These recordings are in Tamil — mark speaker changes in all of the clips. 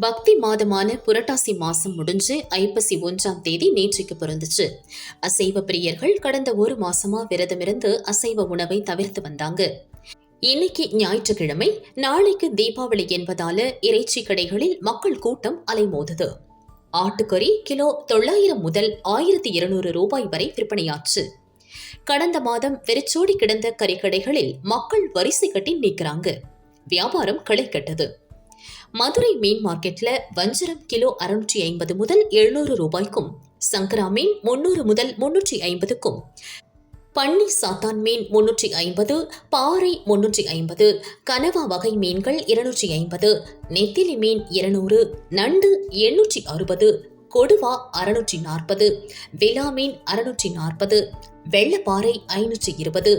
Speaker 1: பக்தி மாதமான புரட்டாசி மாசம் முடிஞ்சு ஐப்பசி ஒன்றாம் தேதி நேற்றுக்கு பிறந்துச்சு. அசைவ பிரியர்கள் கடந்த ஒரு மாசமா விரதமிருந்து அசைவ உணவை தவிர்த்து வந்தாங்க. இன்னைக்கு ஞாயிற்றுக்கிழமை நாளைக்கு தீபாவளி என்பதால இறைச்சி கடைகளில் மக்கள் கூட்டம் அலைமோதுது. ஆட்டுக்கறி கிலோ தொள்ளாயிரம் முதல் ஆயிரத்தி இருநூறு ரூபாய் வரை விற்பனையாச்சு. கடந்த மாதம் வெறிச்சோடி கிடந்த கறிக்கடைகளில் மக்கள் வரிசை கட்டி நிற்கிறாங்க. வியாபாரம் களை கட்டது. மதுரை மீன் மார்க்கெட்டில் வஞ்சரம் கிலோ அறுநூற்றி ஐம்பது முதல் எழுநூறு ரூபாய்க்கும் சங்கரா மீன் முன்னூறு முதல் முன்னூற்றி ஐம்பதுக்கும் பன்னி சாத்தான் மீன் முன்னூற்றி ஐம்பது பாறை முன்னூற்றி ஐம்பது கனவா வகை மீன்கள் இருநூற்றி ஐம்பது நெத்திலி மீன் இருநூறு நண்டு எண்ணூற்றி அறுபது கொடுவா அறுநூற்றி நாற்பது விலா மீன் அறுநூற்றி நாற்பது வெள்ளப்பாறை ஐநூற்றி இருபது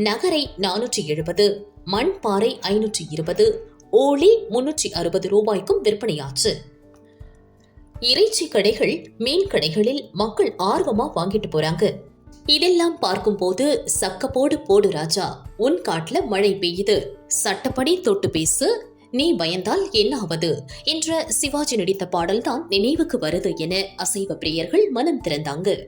Speaker 1: நகரை நானூற்றி எழுபது மண்பாறை ஐநூற்றி இருபது ஓலி முன்னூற்றி அறுபது ரூபாய்க்கும் விற்பனையாச்சு. இறைச்சி கடைகள் மீன் கடைகளில் மக்கள் ஆர்வமா வாங்கிட்டு போறாங்க. இதெல்லாம் பார்க்கும்போது சக்கப்போடு போடு ராஜா உன் காட்டுல மழை பெய்யுது. சட்டப்படி தொட்டு பேசு நீ பயந்தால் என்ன ஆவது என்ற சிவாஜி நடித்த பாடல்தான் நினைவுக்கு வருது என அசைவ பிரியர்கள் மனம் திறந்தாங்க.